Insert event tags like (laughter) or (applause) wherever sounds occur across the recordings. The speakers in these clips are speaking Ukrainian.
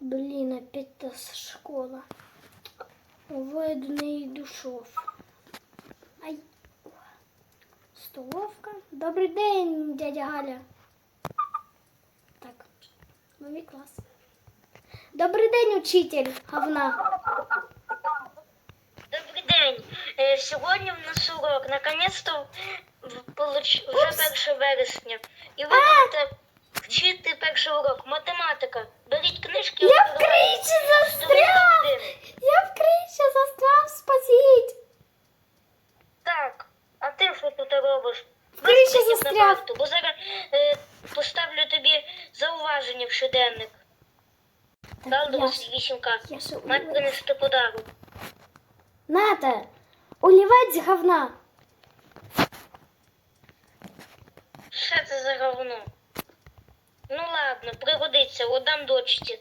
Блін, опять та школа. Я душов. Ай. Столовка. Добрий день, дядя Галя. Так, новий клас. Добрий день, учитель. Говна. Добрий день. Е, Сьогодні в нас урок. Наконець-то в- получ- вже 1 вересня. І ви будете вчити перший урок. Математика. Беріть книжки. Я в кричі застряв! Я в кричі застряв, спасіть! Так. А ти що тут робиш? В кричі застряв. Бо зараз е, поставлю тобі зауваження в щоденник. 28к. Я Мать принести подарок. Ната, олівець говна. Що це за говно? Ну ладно, пригодиться, отдам дочці.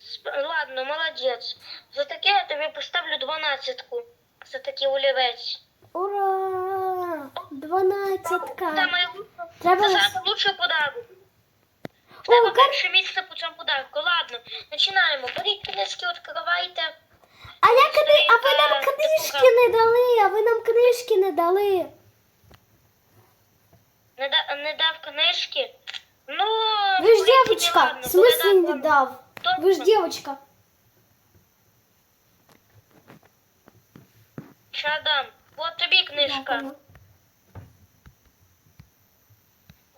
Сп- Ладно, молодець. За таке я тобі поставлю дванадцятку. За такий олівець. Ура! Дванадцятка. Треба Це саме лучший подарок. Треба перше місце по цьому подарку. Ладно, починаємо. Беріть книжки, відкривайте. А я кни... а ви нам книжки не дали, а ви нам книжки не дали. Не, да, не дав книжки. Ну, Ви ж в принципі, дівчинка. ладно, В смислі передам не вам. дав? Ви ж дівчинка. Ща дам. Вот тобі книжка. Дякую.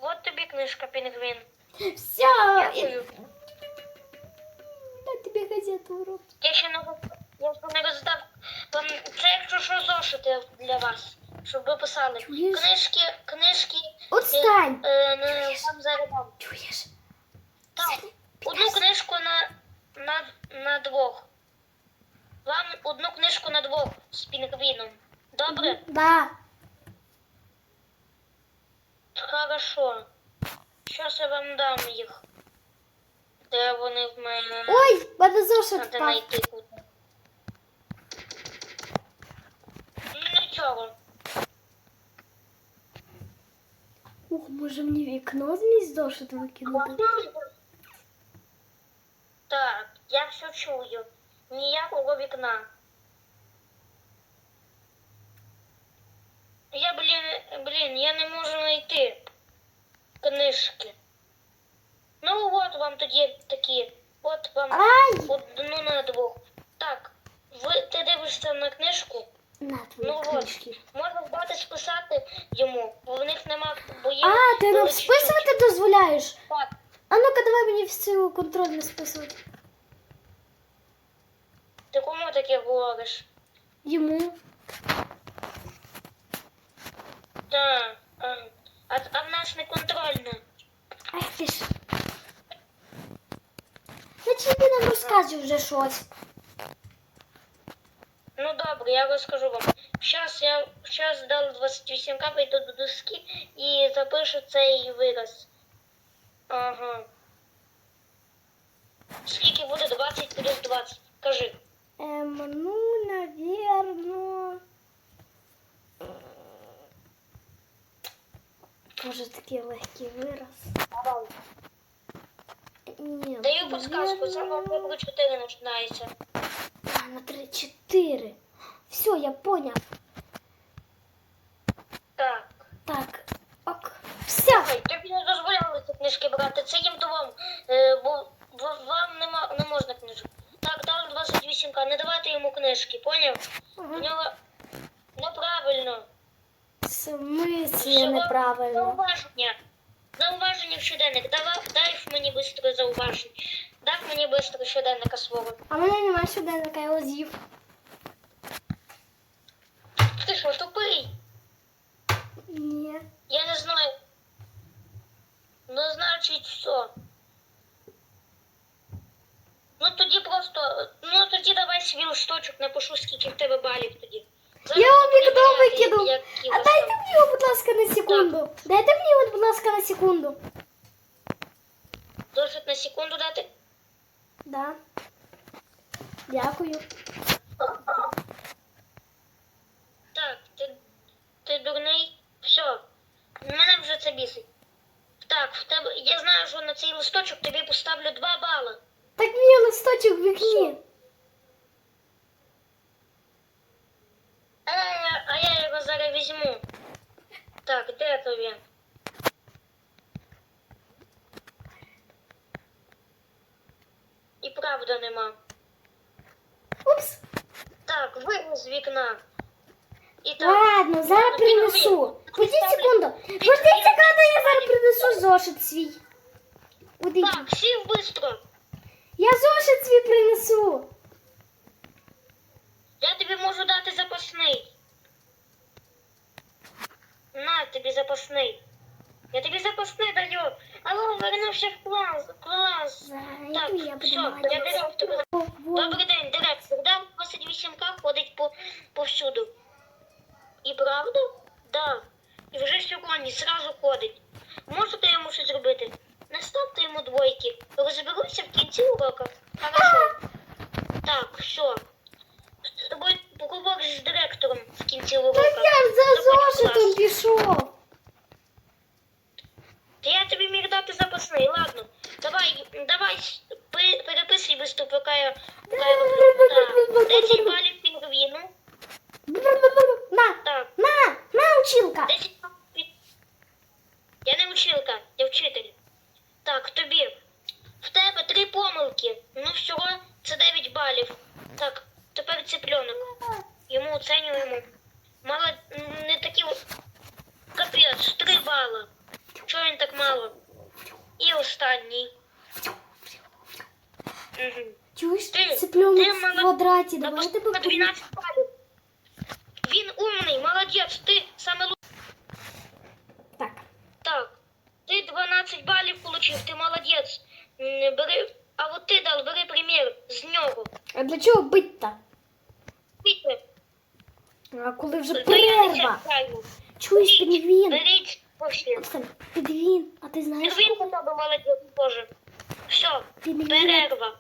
Вот тобі книжка, пінгвін. Все. Дякую. На тобі газету урок. Я ще не роз- я ще не роздав. Вам це якщо що зошити для вас, Щоб ви писали. Чуєш? Книжки, книжки. Отстань. Е, е, вам зараз дам. Чуєш? Так, одну книжку на, на, на двох. Вам одну книжку на двох з пінгвіном. Добре? Да. Хорошо. Щас я вам дам їх. Де вони в мене? Ой, мене зошит Треба впав. знайти куди. Нічого. Ух, може мені вікно змість зошит викинути? Так, я все чую. Ніякого вікна. Я, блін, блін, я не можу знайти книжки. Ну от вам тоді такі. От вам Ай! одну на двох. Так, ви ти дивишся на книжку? На твої Ну от. книжки. Можна здати списати йому, бо в них нема, бо є. А, ти нам списувати дозволяєш? Так, А ну-ка давай мені всю контрольну списувати. ти кому таке говориш? Йому. Так. А, а, в нас не контрольна. Ай ти ж. Значить ти нам розказуй вже щось. Ну добре, я розкажу вам. Зараз я зараз дав 28 к йду до доски і запишу цей вираз. Ага. Скільки буде 20 плюс 20? Кажи. Ем, ну, наверно. Боже, такий легкий вираз. Ні, Даю подсказку, саме наверно, вибору 4 починається. На 3-4. Все, я поняв. Так. Так, ок. Все. Ой, тобі не дозволяли ці книжки брати. Це їм до вам, е, бо, бо вам нема, не можна книжок. Так, дали 28 к не давайте йому книжки, поняв? У Ага. нього неправильно. В смислі неправильно. Зауваження. Зауваження в щоденник. Давай, дай мені швидко зауваження. Дав мені швидко щоденника свого. А в мене немає щоденника, я його з'їв. Ти що, тупий? Ні. Я не знаю. Ну, значить, все. Ну тоді просто. Ну тоді давай свій листочок напишу, скільки в тебе балів тоді. Зараз Я вам буду вікно перевіряти, викинув. які А у вас дайте там. мені його, будь ласка, на секунду. Дайте мені його, будь ласка, на секунду. Досить на секунду дати. Да. Дякую. Так, ти, ти дурний. Все. Мене вже це бісить. Так. В тебе. Я знаю, що на цей листочок тобі поставлю 2 бали. Так мій листочок в вікні. А я, а я його зараз візьму. Так, де то він? І правда нема. Упс. Так, вийди з вікна. І так. Ладно, зараз принесу. Подіть секунду. Подіть секунду, я зараз принесу зошит свій. Куди? Так, сів бистро. Я зошит свій принесу. Я тобі можу дати запасний. На тобі запасний. Я тобі запасний даю. Алло, вернувся в клас. клас. Так, все, я малювати. директор. Добрий день, директор. Дам 28К ходить по, повсюду. І правда? Да. І вже сьогодні зразу ходить. Можете йому щось зробити? Не ставте йому двойки. Розберуся в кінці уроку. Хорошо. Так, все. З тобою поговориш з директором в кінці уроку. Так я ж за Заходь в зошитом клас. пішов. Та я тобі міг дати запасний, ладно. Давай, давай, пи- переписуй быстро, поки я, поки я роблю. Так, 10 балів пінгвіну. На, Так, на, на, училка. 10 балів. пі- Я не училка, я вчитель. Так, тобі. В тебе три помилки. Ну всього це 9 балів. Так, тепер цыпленок. Йому оцінюємо. Мало не такі. от- Капець, 3 бали. Чого він так мало? І останній. Угу. Чуєш, ти цыпленок в квадраті, давай тебе 12 балів. Він умний, молодець, ти саме лу- Так, Так. Ти 12 балів получив, ти молодець. М, Бери, а от ти дав, бери примір з нього. а для чого бить-то? Бійте. А коли вже не перерва? Чуєш, пінгвін? Беріть. Оксан, пінгвін, а ти знаєш? Він хоча б молодець теж. Все, перерва.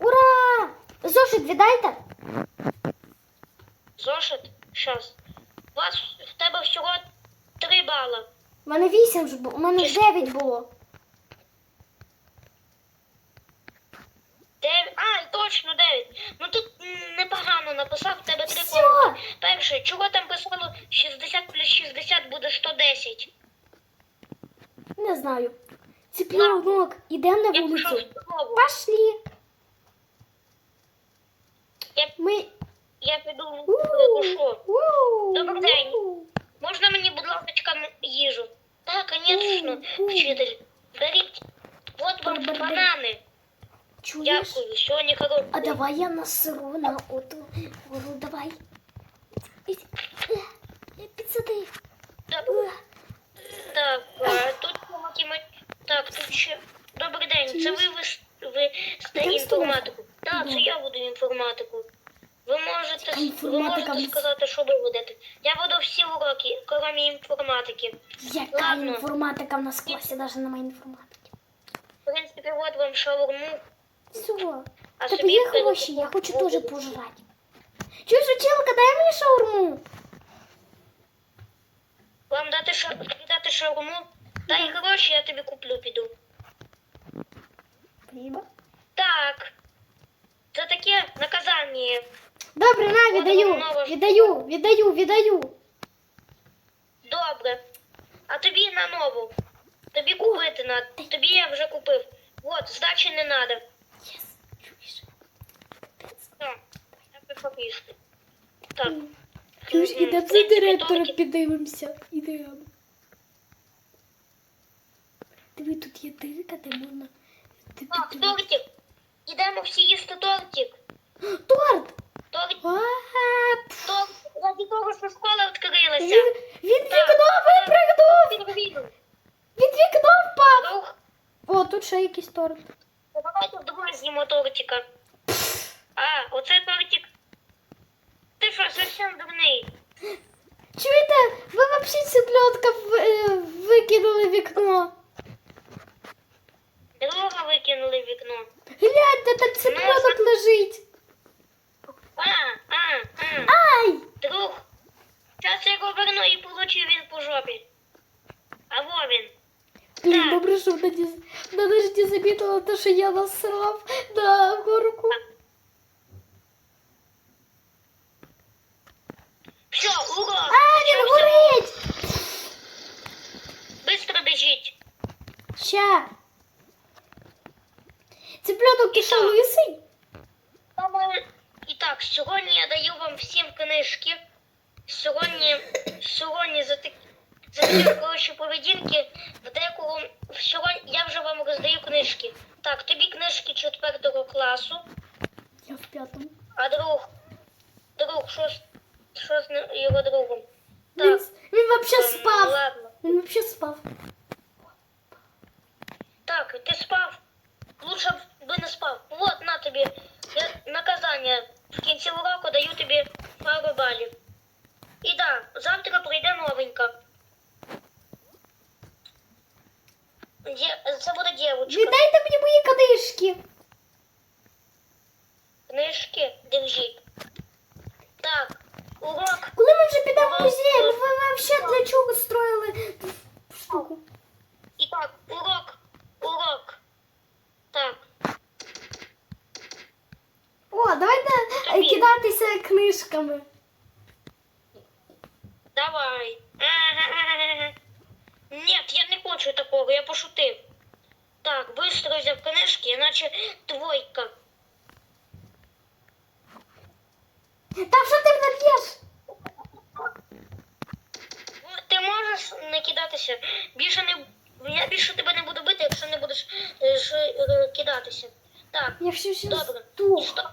Ура! Зошит віддайте. Зошит, щас. У вас в тебе всього 3 бала. У мене вісім ж було, у мене дев'ять було. Дев'ять. А, точно 9. Ну тут непогано написав, в тебе три Всьо. помилки. Перше, чого там писало 60 плюс 60 буде 110? Не знаю. Цыпленок, ідемо на Я пішов вулицю. знову. Пошли. Я, Ми... я піду У, Добрий день. Можна мені, будь ласка, їжу? Так, звісно, вчитель. Беріть. От вам банани. Чуєш? Дякую, сьогодні хороший. А давай я насру на оту гору, давай. Е, Підсади. Так, Е, Так, а, тут помоки Так, тут ще. Добрий день. Це ви ви з тобою? інформатику. Так, це я буду інформатику. Ця ви можете сказати, що ви будете. Я веду всі уроки, крім інформатики. Яка Ладно. інформатика в нас в класі, навіть немає інформатики. В принципі, от вам шаурму. Все. А Тобі собі є гроші, я хочу теж пожрати. Чуєш, училка, дай мені шаурму. Вам дати, ша... дати шаурму? Дай гроші, я тобі куплю, піду. Хліба. Так. Це таке наказання. Добре, на, віддаю, віддаю, віддаю, віддаю. Добре. А тобі на нову. Тобі купити надо. Тобі я вже купив. От, здачі не. Єс, чуєш? Так, я попісти. Так. Чуєш, ідемо за принципі, директора, піддивимося. Ідемо. Диви, тут є дирка, де можна... Ти Так, тортик. Ідемо всі їсти тортик. Торт! Торт, А, пф. Раді того, що школа відкрилася. Він, він вікно. Вікно впав! Друг, О, тут ще якийсь торт. давайте вдвоє з'їмо тортика. А, оце тортик. Ти що, зовсім дурний? Чуєте, ви взагалі цыплятка в, е, викинули вікно. Друга викинули вікно. Гляньте, що я насрав на горку. Все, урок. А, він горить! Быстро біжіть. Ща. Цыпленок ти що, лисий? І так, сьогодні я даю вам всім книжки. Сьогодні, сьогодні за такі за такі хороші поведінки в декого сьогодні я вже вам роздаю книжки. Так, тобі книжки четвертого класу, Я в п'ятому. а друг, друг, що що з його другом? Так, він вообще ем, спав. ладно. Він вообще спав. Так, ти спав. Лучше б не спав. Вот на тобі я наказання. В кінці уроку даю тобі пару балів. І так, завтра прийде новенька. Це буде дівчинка. Віддайте мені мої книжки. Книжки держіть. Так, урок. Коли ми вже підемо в музей, ви вообще для чого строїли ту штуку? І так, урок. Урок. Так. О, давайте е, Тобі. кидатися книжками. Давай. (laughs) Нет, я не хочу такого, я пошутив. Так, быстро взяв книжки, іначе двойка. Та що ти мене б'єш? Ти можеш не кидатися. Більше не я більше тебе не буду бити, якщо не будеш е, ж, е, кидатися. Так, Я все ще добре. здох. Стоп.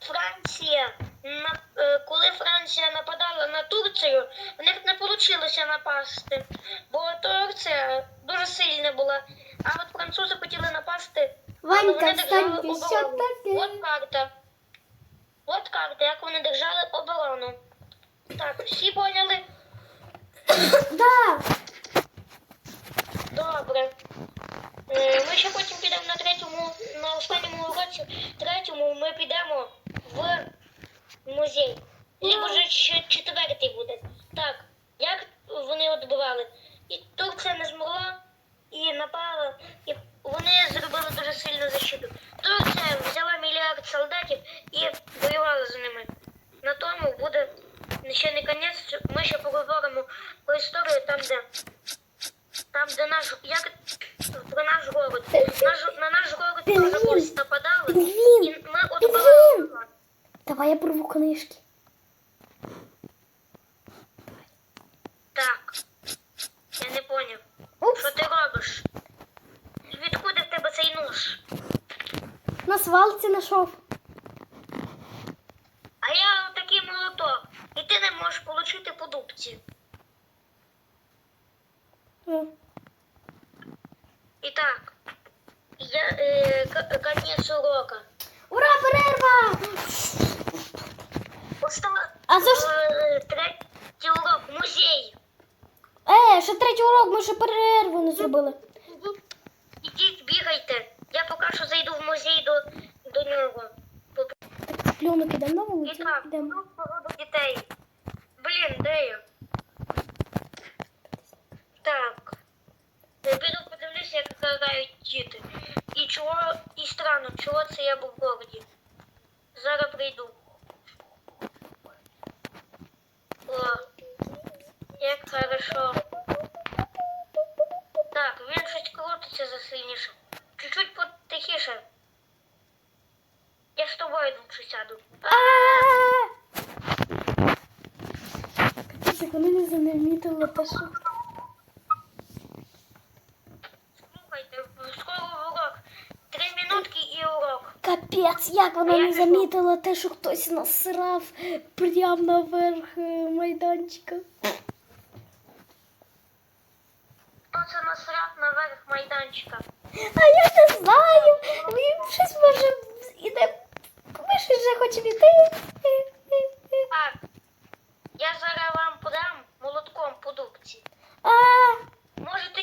Франція. На, е, коли Франція нападала на Турцію, в них не вийшло напасти, бо Турція дуже сильна була. А от французи хотіли напасти. але Ванька, вони держали встань, ти що оборону. таке? От карта. От карта, як вони держали оборону. Так, всі поняли? Да. Добре. Е, Ми ще потім підемо на третьому, на останньому уроці, третьому ми підемо в музей. Либо вже четвертий буде. Так, як вони відбивали? І Турція не змогла і напала, і вони зробили дуже сильну защиту. Турція взяла мільярд солдатів і воювала з ними. На тому буде ще не кінець, ми ще поговоримо про історію там, де там, де наш як про наш город. Наш, на наш город теж колись нападали, і ми отбивали. давай я порву книжки. Так. Я не поняв. Упс, Що ти робиш? Відкуди в тебе цей нож? На свалці знайшов. А я такий молоток. І ти не можеш отримати по дубці. Е, І так. Я, е, к- урока. Ура, перерва! Остала А за що? е, третій урок музей. Е, ще третій урок, ми ще перерву не зробили. Ідіть, бігайте. Я поки що зайду в музей до, до нього. Плюнок ідемо на І вулицю. так, Ідемо. тут погоду дітей. Блін, де я? Так. Я піду подивлюся, як грають діти. І чого, і странно, чого це я був в городі. Зараз прийду. О, як хорошо. Так, він щось крутиться засильніше. Чуть-чуть. Я з тобою лучше сяду. Капець, як вони не замітили те, що... Слухайте, скоро урок. Три минутки і урок. Капець, як вона не замітила те, що хтось насрав прямо наверх е, майданчика. Це насрав наверх майданчика? А я не знаю. Він щось може іде. Ми ж вже хочемо йти. Так, я зараз вам подам молотком по дубці. А, Можете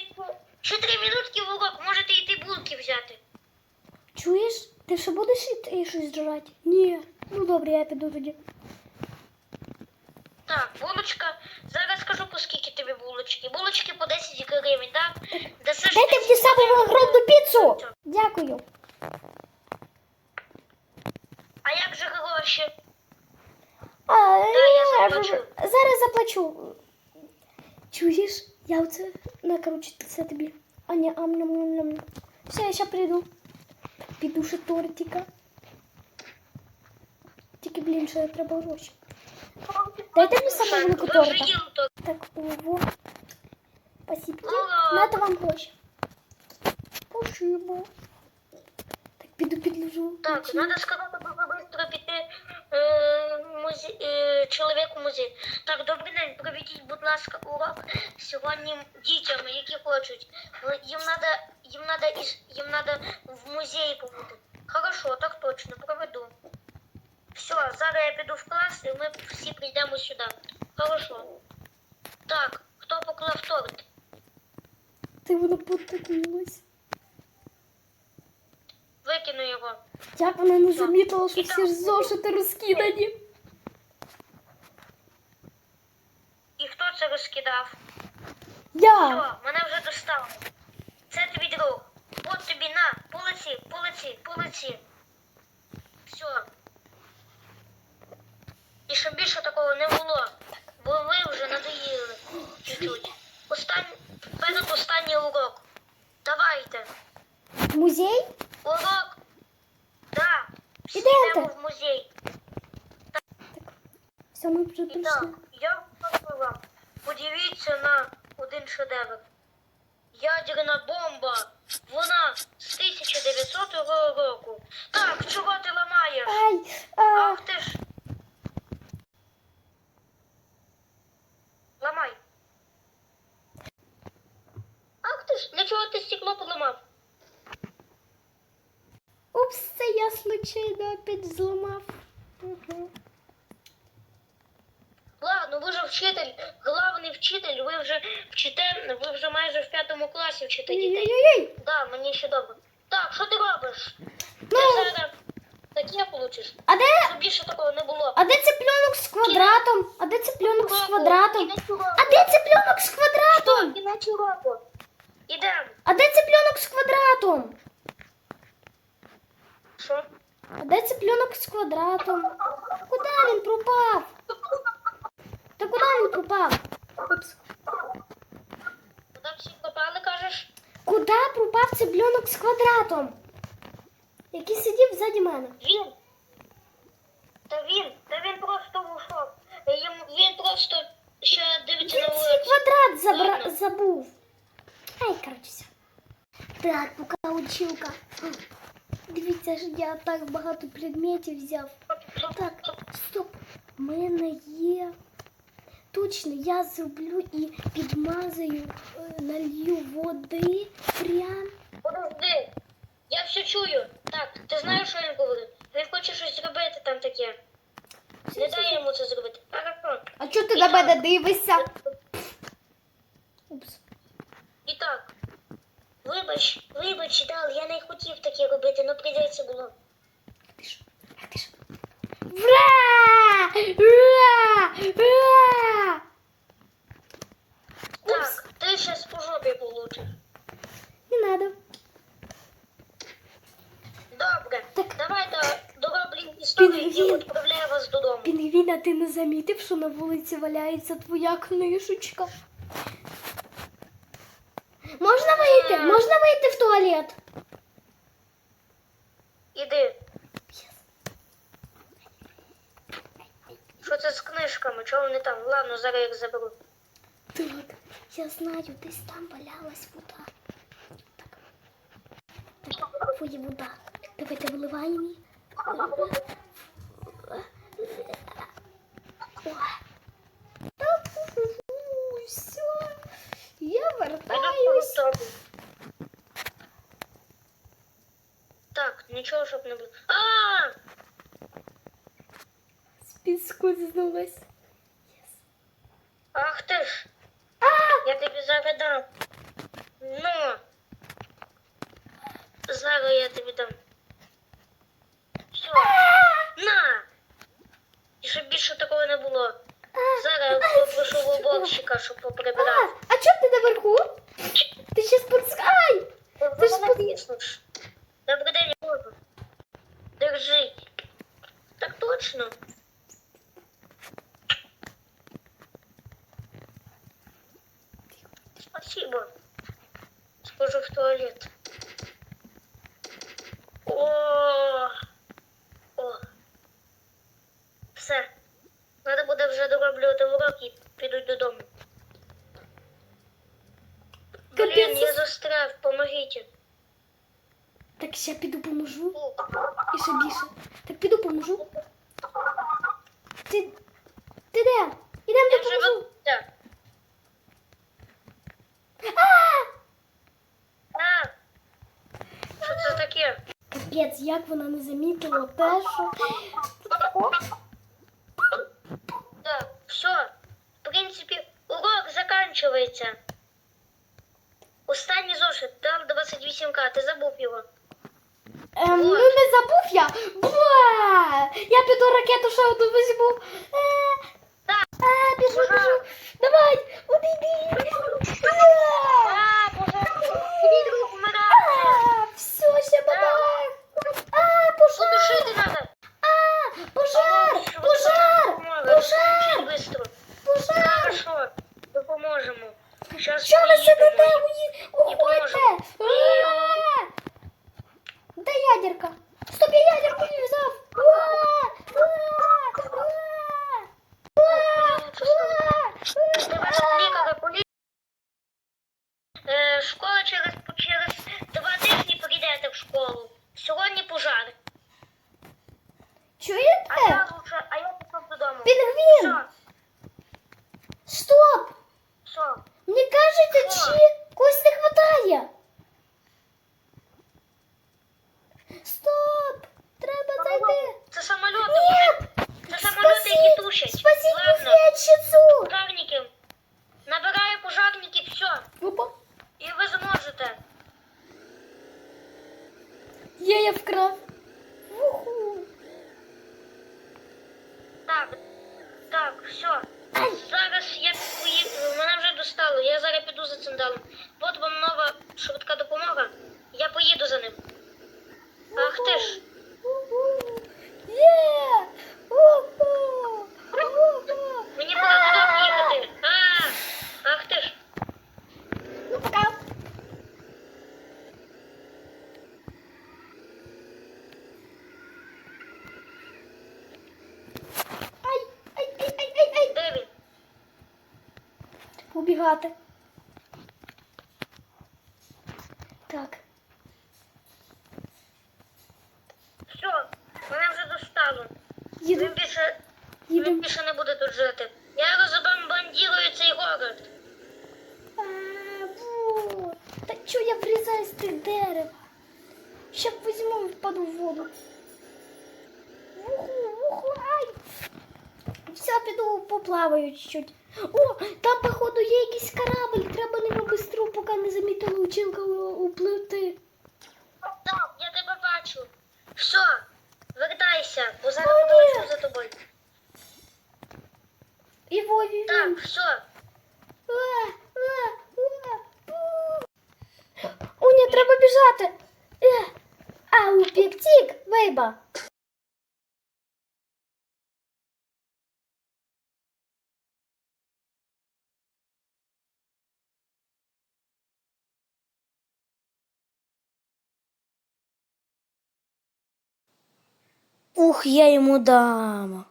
ще три минутки в урок, можете йти булки взяти. чуєш? Ти ще будеш іти щось жрати? Ні. Ну добре, я піду тоді. Так. Булочка. Зараз скажу, по скільки тобі булочки. Булочки по 10 гривень, так? Дасиш Дайте 10 мені саму огромну піцу. Дякую. А як же гроші? А, я заплачу. Зараз заплачу. Чуєш? Я оце накручу це тобі. А ні, ам ням ням ням. Все, я ще прийду. Піду ще тортика. Тільки, блін, ще треба гроші. Дайте мені саму велику Ви вже торта. їли то. Так, ого. Спасибо. Ага. Нате вам гроші. Спасибо. Так, піду підлежу. Так, треба сказати дуже швидко піти е, музей, е, чоловік у музей. Так, добрий день, проведіть, будь ласка, урок сьогодні дітям, які хочуть. Але Їм надо, їм надо, із- їм надо в музеї побути. Хорошо, так точно, проведу. Все, зараз я піду в клас, і ми всі прийдемо сюди. Хорошо. Так, хто поклав торт? Ти воно потикнулась. Викину його. Як вона не замітила, що всі ж зошити розкидані. І хто це розкидав? Я. Все, мене вже достало. Це твій друг. От тобі на, полеці, полеці, полеці. Все. І щоб більше такого не було. Бо ви вже надоїли чуть-чуть. Остань... Перед останній урок. Давайте. Музей? Урок. Да. Всі йдемо в музей. Все, ми вже І так, прийшли. я прошу вам. Подивіться на один шедевр. Ядерна бомба. Вона з 1900 року. Так, чого ти ламаєш? Ай, а, Ах ти ж. Ламай. Ах ти ж, для чого ти стекло поламав? упс, це я случайно опять зламав. Угу. Ладно, ви ж вчитель, главний вчитель, ви вже вчите, ви вже майже в п'ятому класі вчите дітей. Ой-ой-ой. Да, мені ще добре. Так, що ти робиш? Ти Ну, зараз таке получиш. а де, Щоб більше такого не було. а де цыпленок з квадратом? А де цыпленок з квадратом? Кінець уроку. А де цыпленок з квадратом? Кінець уроку. Ідемо. А де цыпленок з квадратом? Що? А де цыпленок з квадратом? Куди він пропав? Та куди він пропав? Упс. Куди всі попали, кажеш? Куди пропав цыпленок з квадратом? Який сидів ззаді мене. Він. Та він, та він просто ушов. Їм- Він просто ще дивиться Він на свій вулицю. квадрат забра... Ладно. забув. Ай, коротше, все. Так, поки училка. Дивіться ж, я так багато предметів взяв. Так, стоп. У мене є. Точно, я зроблю і підмазаю, е, налью води прям. Подожди. Я все чую. Так, ти знаєш, що він говорить? Він хоче щось зробити там таке. Не дай йому це зробити. Хорошо. А чого ти на мене дивишся? Упс. Так. Вибач, вибач, Дал, я не хотів таке робити, але прийдеться було. Ти що? А ти що? Ура! Ура! Ура! Так, ти зараз по жопі получиш. Не надо. Добре, Так. давайте дороблім історію і Пінгвін. відправляю вас додому. Пінгвіна, ти не замітив, що на вулиці валяється твоя книжечка? Вийти? Можна вийти в туалет? Іди. Що це з книжками? Чого вони там? Ладно, зараз їх заберу. Так, я знаю, десь там валялась вода. Так. Так, твоя вода. Давайте виливаємо її. Все, я Іду вертаюсь. в тобі. Так, нічого, щоб не було. А! З піску знулась. Ах ти ж! А! Я тобі зараз дам. Ну. Зараз я тобі дам. Все. На! І щоб більше такого не було. Зараз попрошу уборщика, щоб А, поприбирав. А чого ти наверху? Ти ще спускай! Ти ж Ти под- ж Добрий день, можу. Держи. Так точно. Спасибо. Схожу в туалет. О, о. Все. Треба буде вже дороблювати урок і підуть додому. Блін, я застряв, помогите. Так ще піду поможу. І ще більше. Так піду поможу. Ти, ти де? Ідемо Я. А! А, що це таке? Капець, як вона не замітила що... Так, все. В принципі, урок закінчується. Останній зошит, там 28к, ти забув його. Ем, ну не забув я. Бла! Я піду ракету ще одну візьму. Е, Пінгвін! Все, Стоп! все. Мені кажеться, Що? чи когось не хватає. Стоп! Треба зайти. Це самоліти. Ні! Це самоліти, які тушать. Спасіть Ладно, буфетчицю! пожарників. Набираю пожарників, все. Опа. І ви зможете. Є, я вкрав. Уху. Так, так, все. Зараз я поїду, мене вже достало, я зараз піду за цим далом. От вам нова швидка допомога. Я поїду за ним. Ах ти ж. Уху. Є! Уху. Уху. Мені було додому їхати. А, ах ти ж. Ну, пока. Ай, ай, ай, ай, ай, ай. Де він? Убігати. Так. Все, мене вже достало. Він Їду, більше, він більше не буде тут жити. Я розбомбандірую цей город. А, бу. Та чо я врізаю з тих дерев? Ще візьму і впаду в воду. Вуху, вуху, ай. Все, піду поплаваю чуть-чуть. О, там, походу, є якийсь корабль. Треба нього бистро, поки не замітила училка у- upливти. Так, я тебе бачу. Все, вертайся, бо зараз О, за тобою. І Вові Так, все. А, а, а, у. О, треба біжати. Е, Ау, піктік, вейба. Ух, я йому дам.